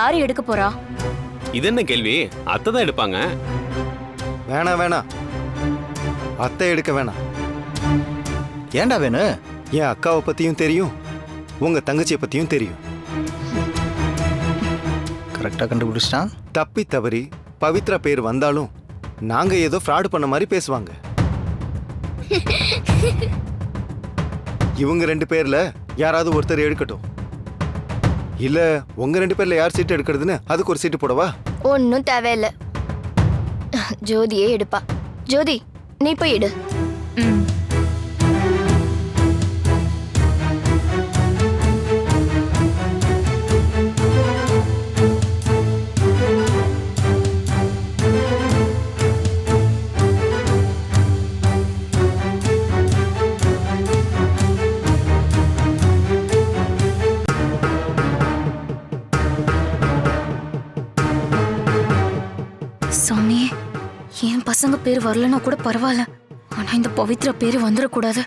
யாரு எடுக்க போறா? இது என்ன கேள்வி? அத்தை தான் எடுப்பாங்க. வேணாம் வேணாம். அத்தை எடுக்க வேணாம். ஏன்டா வேணும் என் அக்காவை பத்தியும் தெரியும். உங்க தங்கச்சியை பத்தியும் தெரியும். கரெக்டாக கண்டுபிடிச்சிட்டான்? தப்பி தவறி பவித்ரா பேர் வந்தாலும் நாங்க ஏதோ ஃப்ராடு பண்ண மாதிரி பேசுவாங்க. இவங்க ரெண்டு பேர்ல யாராவது ஒருத்தர் எடுக்கட்டும். இல்ல உங்க ரெண்டு பேர்ல யார் சீட்டு எடுக்கிறதுன்னு அதுக்கு ஒரு சீட்டு போடவா? ஒன்னும் தேவையில்ல. ஜோதியே எடுப்பா. ஜோதி நீ போய் எடு. ம். பசங்க பேர் வரலன்னா கூட பரவாயில்ல. ஆனா இந்த பவித்ரா பேரு வந்துடக்கூடாது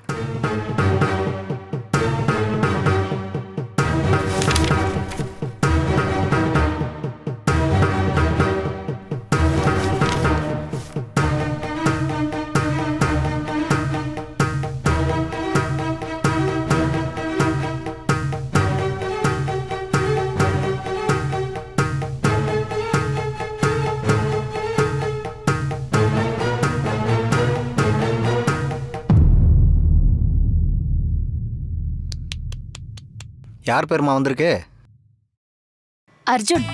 யார் பேருமா வந்திருக்கு? அர்ஜுன்.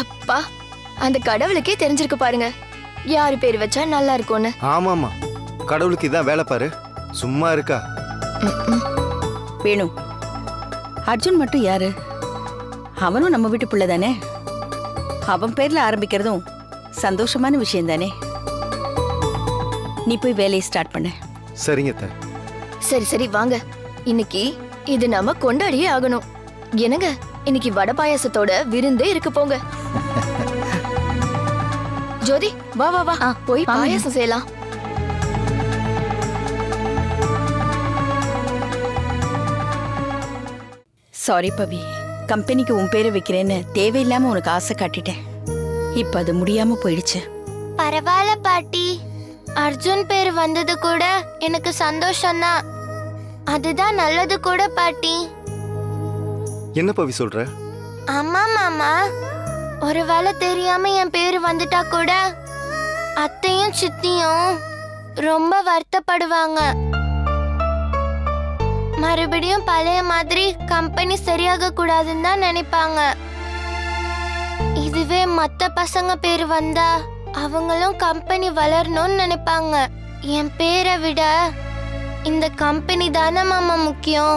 அப்பா அந்த கடவுளுக்கே தெரிஞ்சிருக்கு பாருங்க. யாரு பேர் வச்சா நல்லா இருக்கும்னு. ஆமாமா கடவுளுக்கு இதான் வேலை பாரு. சும்மா இருக்கா? வேணு. அர்ஜுன் மட்டும் யாரு? அவனும் நம்ம வீட்டு பிள்ளை தானே? அவன் பேர்ல ஆரம்பிக்கிறதும் சந்தோஷமான விஷயம் தானே? நீ போய் வேலையை ஸ்டார்ட் பண்ண. சரிங்க. சரி சரி வாங்க. இன்னைக்கு இது நாம கொண்டாடியே ஆகணும். என்னங்க இன்னைக்கு வடை பாயாசத்தோட விருந்தே இருக்கு போங்க. ஜோதி வா வா வா. போய். பாயாசம் செய்யலாம். சாரி பவி கம்பெனிக்கு உன் பேரை வைக்கிறேன்னு தேவையில்லாம உனக்கு ஆசை காட்டிட்டேன். இப்ப அது முடியாம போயிடுச்சு. பரவாயில்ல பாட்டி. அர்ஜுன் பேர் வந்தது கூட எனக்கு சந்தோஷம்தான். அதுதான் நல்லது கூட பாட்டி. என்ன பவி சொல்ற? ஆமா மாமா. ஒருவேளை தெரியாம என் பேர் வந்துட்டா கூட அத்தையும் சித்தியும் ரொம்ப வருத்தப்படுவாங்க. மறுபடியும் பழைய மாதிரி கம்பெனி சரியாக கூடாதுன்னு தான் நினைப்பாங்க. இதுவே மத்த பசங்க பேர் வந்தா அவங்களும் கம்பெனி வளரணும்னு நினைப்பாங்க. என் பேரை விட இந்த கம்பெனி தானே மாமா முக்கியம்.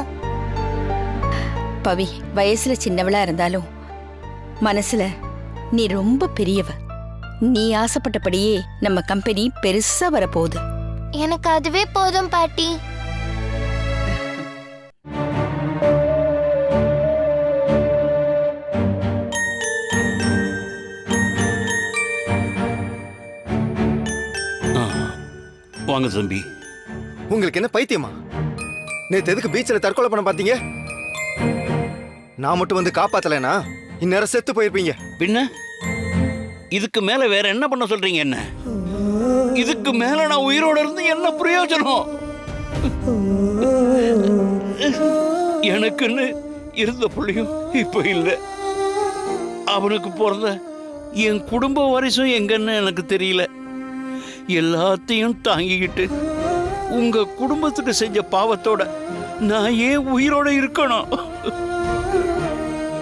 பவி வயசுல சின்னவளா இருந்தாலும் மனசுல நீ ரொம்ப பெரியவ. நீ ஆசைப்பட்டபடியே நம்ம கம்பெனி பெருசா வரப்போகுது. எனக்கு அதுவே போதும் பாட்டி. வாங்க தம்பி. உங்களுக்கு என்ன பைத்தியமா? நேத்து எதுக்கு பீச்சில் தற்கொலை பண்ண பார்த்தீங்க? நான் மட்டும் வந்து காப்பாத்தலைனா? இந்நேரம் செத்து போயிருப்பீங்க. பின்ன? இதுக்கு மேல வேற என்ன பண்ண சொல்றீங்க என்ன? இதுக்கு மேல நான் உயிரோட இருந்து என்ன பிரயோஜனம்? எனக்குன்னு இருந்த புள்ளையும் இப்ப இல்ல. அவனுக்கு பிறந்த என் குடும்ப வாரிசும் எங்கன்னு எனக்கு தெரியல. எல்லாத்தையும் தாங்கிக்கிட்டு உங்க குடும்பத்துக்கு செஞ்ச பாவத்தோட நான் ஏன் உயிரோட இருக்கணும்.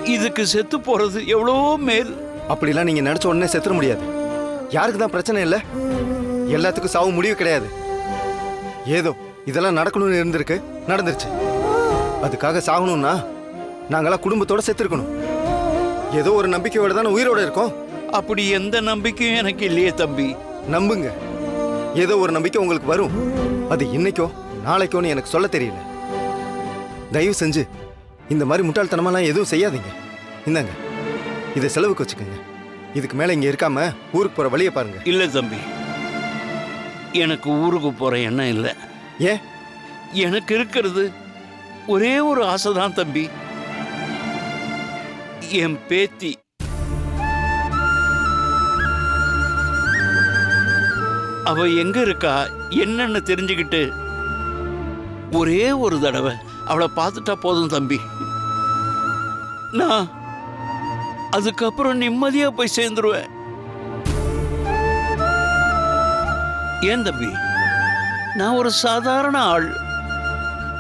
இதுக்கு செத்து போறது எவ்வளவோ மேல். அப்படிலாம் நீங்க நினைச்ச உடனே செத்துற முடியாது. யாருக்கு தான் பிரச்சனை இல்லை? எல்லாத்துக்கும் சாவு முடிவு கிடையாது. ஏதோ இதெல்லாம் நடக்கணும்னு இருந்திருக்கு நடந்துருச்சு. அதுக்காக சாகணும்னா நாங்களாம் குடும்பத்தோட செத்துருக்கணும். ஏதோ ஒரு நம்பிக்கையோட தானே உயிரோட இருக்கோம். அப்படி எந்த நம்பிக்கையும் எனக்கு இல்லையே தம்பி. நம்புங்க. ஏதோ ஒரு நம்பிக்கை உங்களுக்கு வரும். அது இன்னைக்கோ நாளைக்கோன்னு எனக்கு சொல்ல தெரியல. தயவு செஞ்சு இந்த மாதிரி முட்டாள்தனமாலாம் எதுவும் செய்யாதீங்க. இந்தாங்க இதை செலவுக்கு வச்சுக்கோங்க. இதுக்கு மேலே இங்கே இருக்காம ஊருக்கு போகிற வழியை பாருங்க. இல்லை தம்பி எனக்கு ஊருக்கு போகிற எண்ணம் இல்லை. ஏன்? எனக்கு இருக்கிறது ஒரே ஒரு ஆசை தான் தம்பி. என் பேத்தி அவ எங்க இருக்கா? என்னன்னு தெரிஞ்சுக்கிட்டு ஒரே ஒரு தடவை அவளை பார்த்துட்டா போதும் தம்பி. நான் அதுக்கப்புறம் நிம்மதியா போய் சேர்ந்துருவேன். ஏன் தம்பி? நான் ஒரு சாதாரண ஆள்.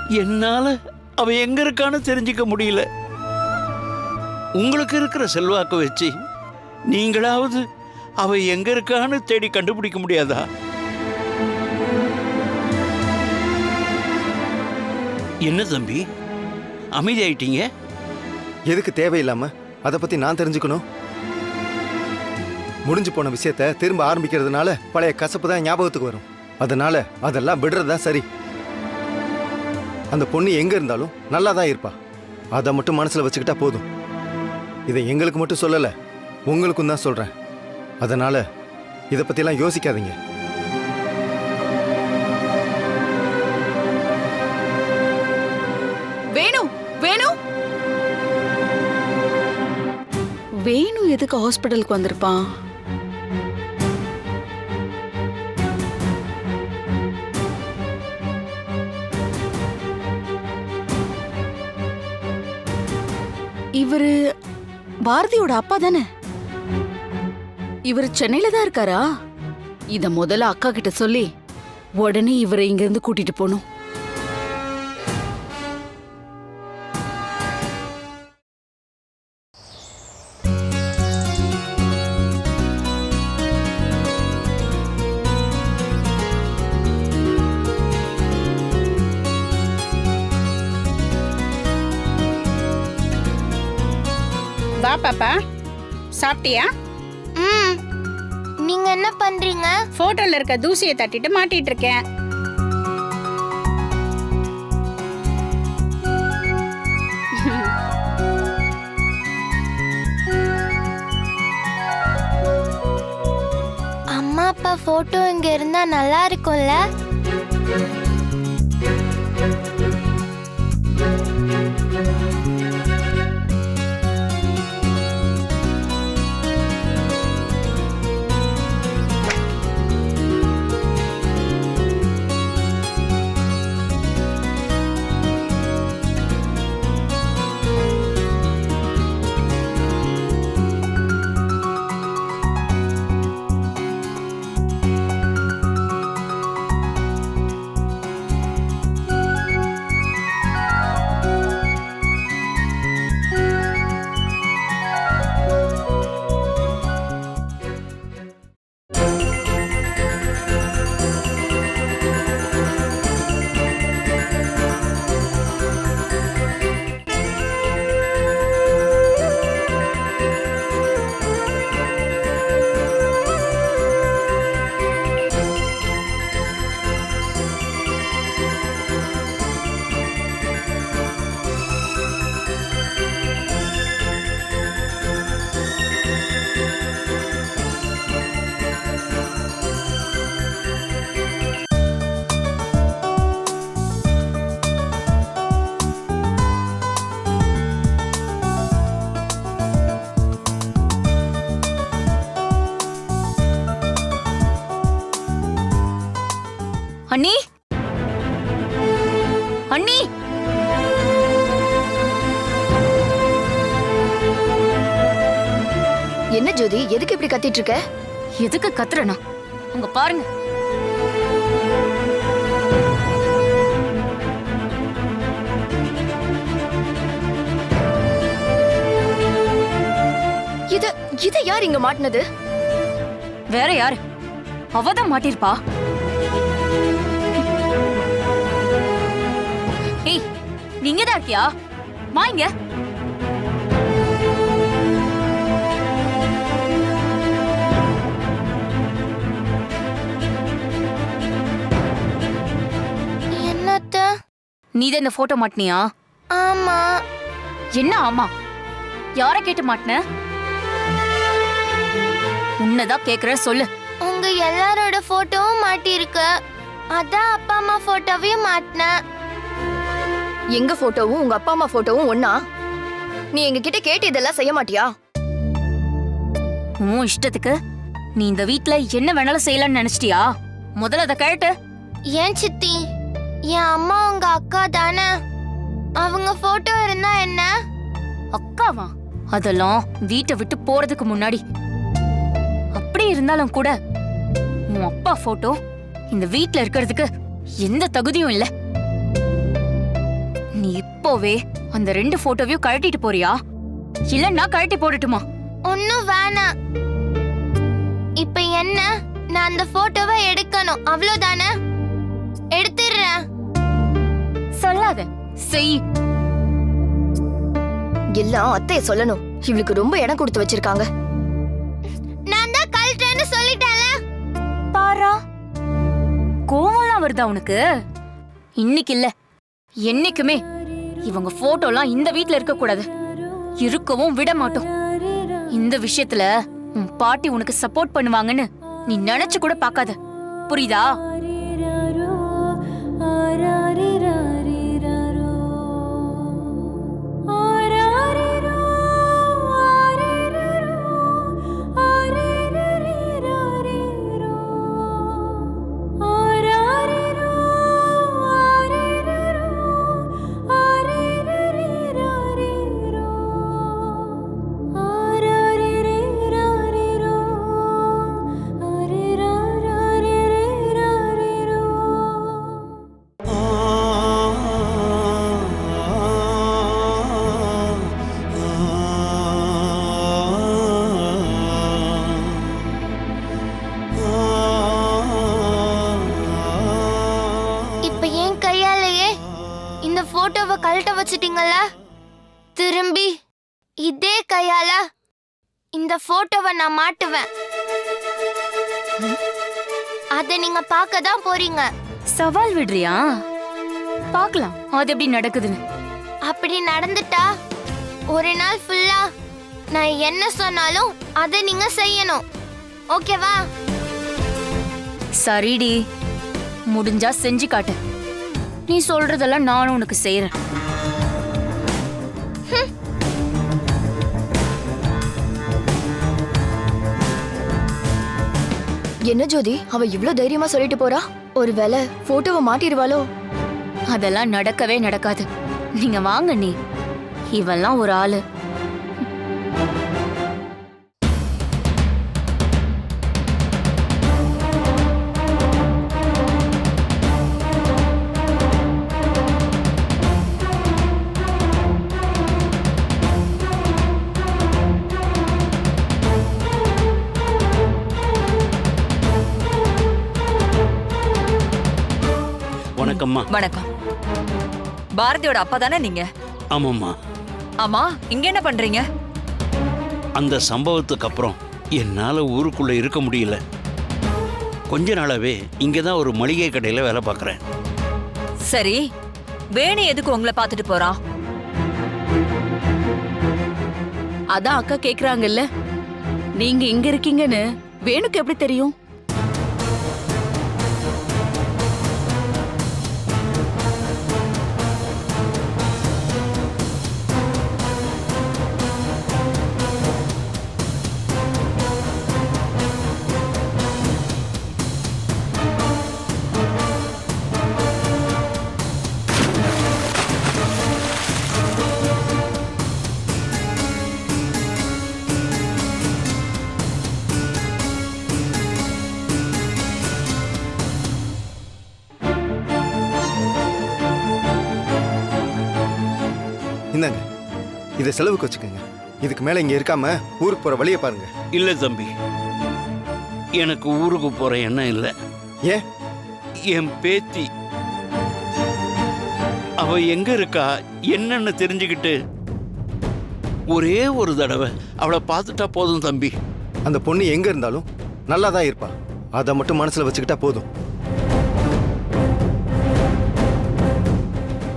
என்னால அவ எங்க இருக்கான்னு தெரிஞ்சுக்க முடியல. உங்களுக்கு இருக்கிற செல்வாக்கு வச்சு நீங்களாவது அவ எங்க இருக்கான்னு தேடி கண்டுபிடிக்க முடியாதா? என்ன தம்பி? அமைதியாயிட்டீங்க? எதுக்கு தேவையில்லாம? அதை பற்றி நான் தெரிஞ்சுக்கணும். முடிஞ்சு போன விஷயத்த திரும்ப ஆரம்பிக்கிறதுனால பழைய கசப்பு தான் ஞாபகத்துக்கு வரும். அதனால அதெல்லாம் விடுறது தான் சரி. அந்த பொண்ணு எங்க இருந்தாலும் நல்லா தான் இருப்பா. அதை மட்டும் மனசுல வச்சுக்கிட்டா போதும். இதை எங்களுக்கு மட்டும் சொல்லல உங்களுக்கும் தான் சொல்றேன். அதனால இதை பத்திலாம் யோசிக்காதீங்க. வேணு வேணு. வேணு எதுக்கு ஹாஸ்பிட்டலுக்கு வந்திருப்பான்? இவரு பாரதியோட அப்பா தானே? இவர் சென்னையில தான் இருக்காரா? இத முதல்ல அக்கா கிட்ட சொல்லி உடனே இவரை இங்க இருந்து கூட்டிட்டு போகணும். வா பாப்பா சாப்பிட்டியா? என்ன பண்றீங்க? போட்டோல இருக்க தூசியை தட்டிட்டு மாட்டிட்டு இருக்கேன் அம்மா அப்பா போட்டோ இங்க இருந்தா நல்லா இருக்கும்ல? இப்படி கத்திட்டு இருக்க? எதுக்கு கத்துறனா? அங்க பாருங்க. இத இத யார் இங்க மாட்டினது? வேற யாரு? அவதான் மாட்டிருப்பா ஏய் நீங்க தான் இருக்கியா? வா நீ தான் இந்த போட்டோ மாட்டினியா? ஆமா. என்ன ஆமா? யார கேட்டு மாட்டின? உன்னதான் கேக்குற சொல்லு. உங்க எல்லாரோட போட்டோவும் மாட்டியிருக்கு. அதான் அப்பா அம்மா போட்டோவையும் மாட்டினேன் எங்க போட்டோவும் உங்க அப்பா அம்மா போட்டோவும் ஒண்ணா? நீ எங்க கிட்ட கேட்டு இதெல்லாம் செய்ய மாட்டியா? உன் இஷ்டத்துக்கு நீ இந்த வீட்ல என்ன வேணாலும் செய்யலாம்னு நினைச்சிட்டியா? முதல்ல அதை கேட்டு ஏன் சித்தி? என் அம்மா உங்க அக்கா தானே? அவங்க போட்டோ இருந்தா என்ன? அக்காவா? அதெல்லாம் வீட்டை விட்டு போறதுக்கு முன்னாடி. அப்படி இருந்தாலும் கூட உன் அப்பா போட்டோ இந்த வீட்ல இருக்கிறதுக்கு எந்த தகுதியும் இல்ல. நீ இப்போவே அந்த ரெண்டு போட்டோவையும் கழட்டிட்டு போறியா? இல்ல நான் கழட்டி போடட்டுமா? ஒன்னும் வேணாம் இப்ப என்ன? நான் அந்த போட்டோவை எடுக்கணும். அவ்வளவுதானே? எடுத்துடுறேன். சொல்லாத. செய். எல்லாம் அத்தைய சொல்லணும். இவளுக்கு ரொம்ப இடம் கொடுத்து வச்சிருக்காங்க. நான் தான் கழட்டுறேன்னு சொல்லிட்டேன்ல. பாரா கோவம்லாம் வருதா உனக்கு? இன்னைக்கு இல்ல. என்னைக்குமே இவங்க போட்டோலாம் இந்த வீட்ல இருக்க கூடாது இருக்கவும் விட மாட்டோம். இந்த விஷயத்துல உன் பாட்டி உனக்கு சப்போர்ட் பண்ணுவாங்கன்னு நீ நினைச்சு கூட பார்க்காத. புரியுதா? வச்சிட்டீங்கல்ல திரும்பி இதே கையால இந்த போட்டோவை நான் மாட்டுவேன். அத நீங்க பார்க்க தான் போறீங்க. சவால் விடுறியா? பார்க்கலாம். அது எப்படி நடக்குதுன்னு. அப்படி நடந்துட்டா ஒரு நாள் ஃபுல்லா நான் என்ன சொன்னாலும் அதை நீங்க செய்யணும். ஓகேவா? சரிடி. முடிஞ்சா செஞ்சு காட்டு. நீ சொல்றதெல்லாம் நானும் உனக்கு செய்யறேன் என்ன ஜோதி அவ இவ்ளோ தைரியமா சொல்லிட்டு போறா? ஒருவேளை போட்டோவை மாட்டிடுவாளோ அதெல்லாம் நடக்கவே நடக்காது. நீங்க வாங்க நீ. இவெல்லாம் ஒரு ஆளு. வணக்கம்மா வணக்கம். பாரதியோட அப்பா தானே நீங்க? ஆமாம்மா. ஆமா இங்க என்ன பண்றீங்க? அந்த சம்பவத்துக்கு அப்புறம் என்னால் ஊருக்குள்ளே இருக்க முடியல. கொஞ்ச நாளாவே இங்கே தான் ஒரு மளிகை கடையில் வேலை பார்க்குறேன். சரி வேணு எதுக்கு உங்களை பார்த்துட்டு போறான் அதான் அக்கா கேக்குறாங்கல்ல. நீங்க இங்க இருக்கீங்கன்னு வேணுக்கு எப்படி தெரியும்? இதை செலவுக்கு வச்சுக்கோங்க. இதுக்கு மேலே இங்கே இருக்காம ஊருக்கு போகிற வழியை பாருங்க. இல்லை தம்பி. எனக்கு ஊருக்கு போகிற எண்ணம் இல்லை. ஏன்? என் பேத்தி. அவ எங்க இருக்கா? என்னன்னு தெரிஞ்சுக்கிட்டு ஒரே ஒரு தடவை அவளை பார்த்துட்டா போதும் தம்பி. அந்த பொண்ணு எங்கே இருந்தாலும் நல்லா தான் இருப்பா. அதை மட்டும் மனசில் வச்சுக்கிட்டா போதும்.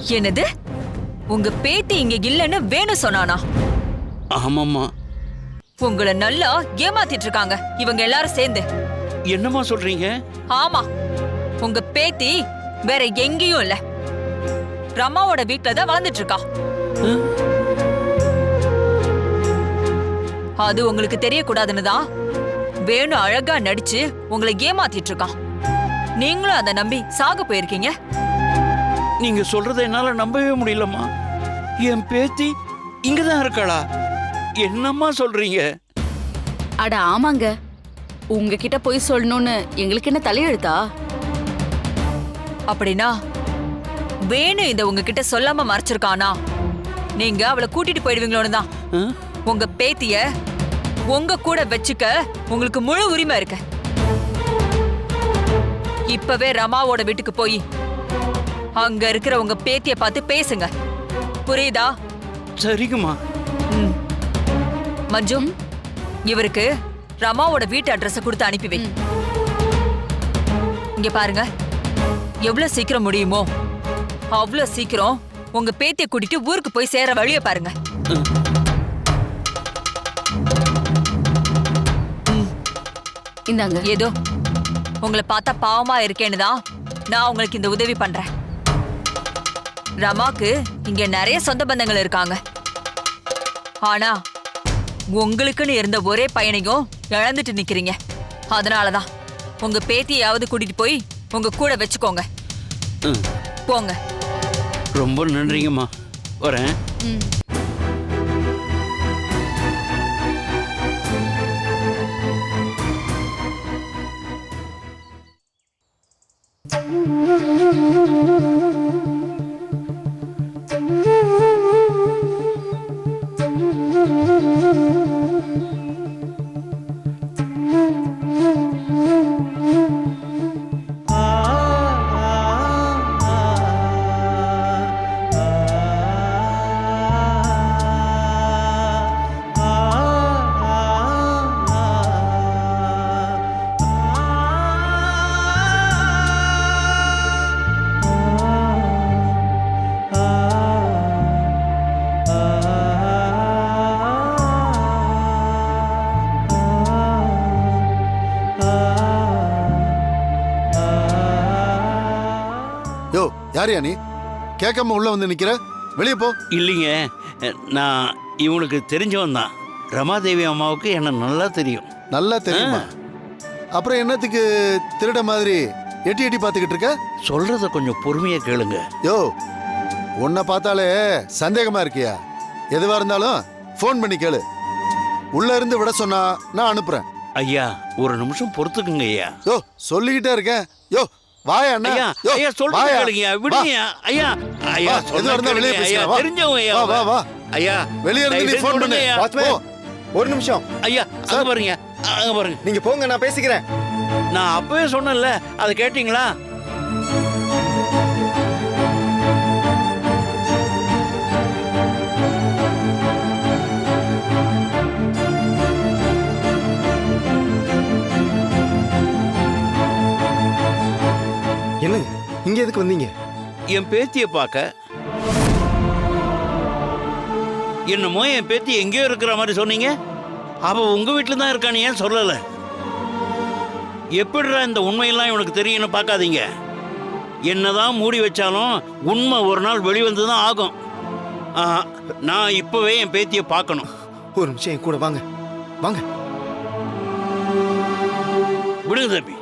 என்னது? உங்க பேத்தி இங்க இல்லைன்னு வேணும் சொன்னானா? ஆமாம்மா. உங்களை நல்லா ஏமாத்திட்டு இருக்காங்க. இவங்க எல்லாரும் சேர்ந்து. என்னம்மா சொல்றீங்க? ஆமா. உங்க பேத்தி வேற எங்கேயும் இல்ல. ரமாவோட வீட்ல தான் வளர்ந்துட்டு இருக்கா. அது உங்களுக்கு தெரியக்கூடாதுன்னு தான் வேணு அழகா நடிச்சு உங்களை ஏமாத்திட்டு இருக்கான். நீங்களும் அதை நம்பி சாக போயிருக்கீங்க. நீங்க சொல்றத என்னால நம்பவே முடியலம்மா. என் பேத்தி இங்கதான் இருக்காளா? என்னம்மா சொல்றீங்க? அட ஆமாங்க. உங்ககிட்ட போய் சொல்லணும்னு எங்களுக்கு என்ன தலையெழுத்தா? அப்படின்னா வேணு இத உங்ககிட்ட சொல்லாம மறைச்சிருக்கானா? நீங்க அவளை கூட்டிட்டு போயிடுவீங்களோன்னு தான். ஆ? உங்க பேத்திய உங்க கூட வச்சுக்க உங்களுக்கு முழு உரிமை இருக்கு. இப்பவே ரமாவோட வீட்டுக்கு போய் அங்க இருக்கிற உங்க பேத்திய பார்த்து பேசுங்க. புரியுதா? சரிங்கம்மா. ம். மஞ்சு இவருக்கு ரமாவோட வீட்டு அட்ரஸ் கொடுத்து அனுப்பி வை. இங்க பாருங்க. எவ்வளவு சீக்கிரம் முடியுமோ அவ்வளவு சீக்கிரம் உங்க பேத்திய கூட்டிட்டு ஊருக்கு போய் சேர வழிய பாருங்க. இந்தாங்க. ஏதோ உங்களை பார்த்தா பாவமா இருக்கேன்னு தான் நான் உங்களுக்கு இந்த உதவி பண்றேன். ரமாக்கு இங்க நிறைய சொந்த பந்தங்கள் இருக்காங்க. ஆனா உங்களுக்குன்னு இருந்த ஒரே பையனையும் இழந்துட்டு நிக்கிறீங்க. அதனாலதான் உங்க பேத்தியாவது கூட்டிட்டு போய் உங்க கூட வச்சுக்கோங்க. போங்க. ரொம்ப நன்றிங்கம்மா. வரேன். யாரையா நீ? கேட்காம உள்ள வந்து நிக்கிற? வெளியே போ. இல்லைங்க. நான் இவனுக்கு தெரிஞ்சவன் தான். ரமாதேவி அம்மாவுக்கு என்ன நல்லா தெரியும். நல்லா தெரியுமா? அப்புறம் என்னத்துக்கு திருட மாதிரி எட்டி எட்டி பார்த்துக்கிட்டு இருக்க? சொல்றத கொஞ்சம் பொறுமையா கேளுங்க. யோ உன்னை பார்த்தாலே சந்தேகமா இருக்கியா? எதுவா இருந்தாலும் ஃபோன் பண்ணி கேளு. உள்ள இருந்து விட சொன்னா நான் அனுப்புறேன். ஐயா ஒரு நிமிஷம் பொறுத்துக்குங்க ஐயா. யோ சொல்லிக்கிட்டே இருக்கேன். யோ வாயா அண்ணா ஐயா ஐயா வா. விடுங்க ஐயா. ஐயா சொல்றது வெளியே பேசலாம், வா. தெரிஞ்சவங்க ஐயா வா வா ஐயா வெளியே இருந்து நீ ஃபோன் பண்ணு. வாட்ச்மேன் ஒரு நிமிஷம். ஐயா அங்க பாருங்க அங்க பாருங்க. நீங்க போங்க நான் பேசிக்கிறேன். நான் அப்பவே சொன்னேன்ல அதை கேட்டீங்களா? இங்க எதுக்கு வந்தீங்க? என் பேத்தியை பார்க்க. என்னமோ என் பேத்தி எங்கேயோ இருக்கிற மாதிரி சொன்னீங்க. அவ உங்க வீட்டில் தான் இருக்கான்னு ஏன் சொல்லலை? எப்படிடா இந்த உண்மையெல்லாம் இவனுக்கு தெரியும்னு பார்க்காதீங்க. என்னதான் மூடி வச்சாலும் உண்மை ஒரு நாள் வெளிவந்து தான் ஆகும் நான் இப்போவே என் பேத்தியை பார்க்கணும். ஒரு நிமிஷம் என் கூட வாங்க. வாங்க. விடுங்க தம்பி.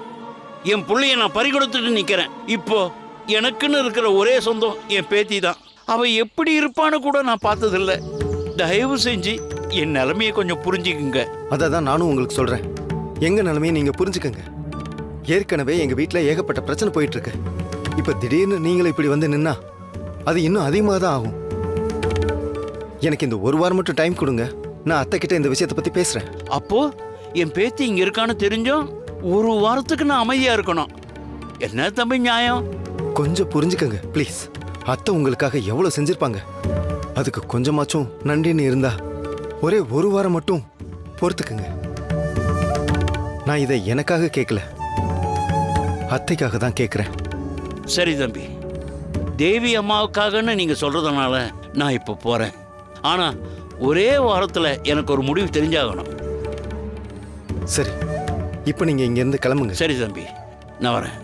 என் புள்ளைய நான் பறி கொடுத்துட்டு நிக்கிறேன். இப்போ எனக்குன்னு இருக்கிற ஒரே சொந்தம் என் பேத்தி தான். அவ எப்படி இருப்பான்னு கூட நான் பார்த்ததில்ல. தயவு செஞ்சு என் நிலைமையை கொஞ்சம் புரிஞ்சுக்குங்க. அதை தான் நானும் உங்களுக்கு சொல்றேன். எங்க நிலைமையை நீங்க புரிஞ்சுக்கங்க. ஏற்கனவே எங்க வீட்ல ஏகப்பட்ட பிரச்சனை போயிட்டு இருக்கு இப்ப திடீர்னு நீங்களும் இப்படி வந்து நின்னா அது இன்னும் அதிகமாக தான் ஆகும். எனக்கு இந்த ஒரு வாரம் மட்டும் டைம் கொடுங்க. நான் அத்தை கிட்ட இந்த விஷயத்தை பத்தி பேசுறேன். அப்போ என் பேத்தி இங்க இருக்கான்னு தெரிஞ்சும் ஒரு வாரத்துக்கு நான் அமைதியா இருக்கணும். என்ன தம்பி நியாயம்? கொஞ்சம் புரிஞ்சுக்கங்க ப்ளீஸ் அத்தை உங்களுக்காக எவ்வளவு செஞ்சிருப்பாங்க? அதுக்கு கொஞ்சமாச்சும் நன்றின்னு இருந்தா ஒரே ஒரு வாரம் மட்டும் பொறுத்துக்குங்க. நான் இதை எனக்காக கேட்கல. அத்தைக்காக தான் கேட்குறேன். சரி தம்பி. தேவி அம்மாவுக்காகன்னு நீங்க சொல்றதுனால நான் இப்போ போறேன். ஆனா ஒரே வாரத்துல எனக்கு ஒரு முடிவு தெரிஞ்சாகணும். சரி. இப்போ நீங்கள் இங்கேருந்து கிளம்புங்க. சரி தம்பி. நான் வரேன்.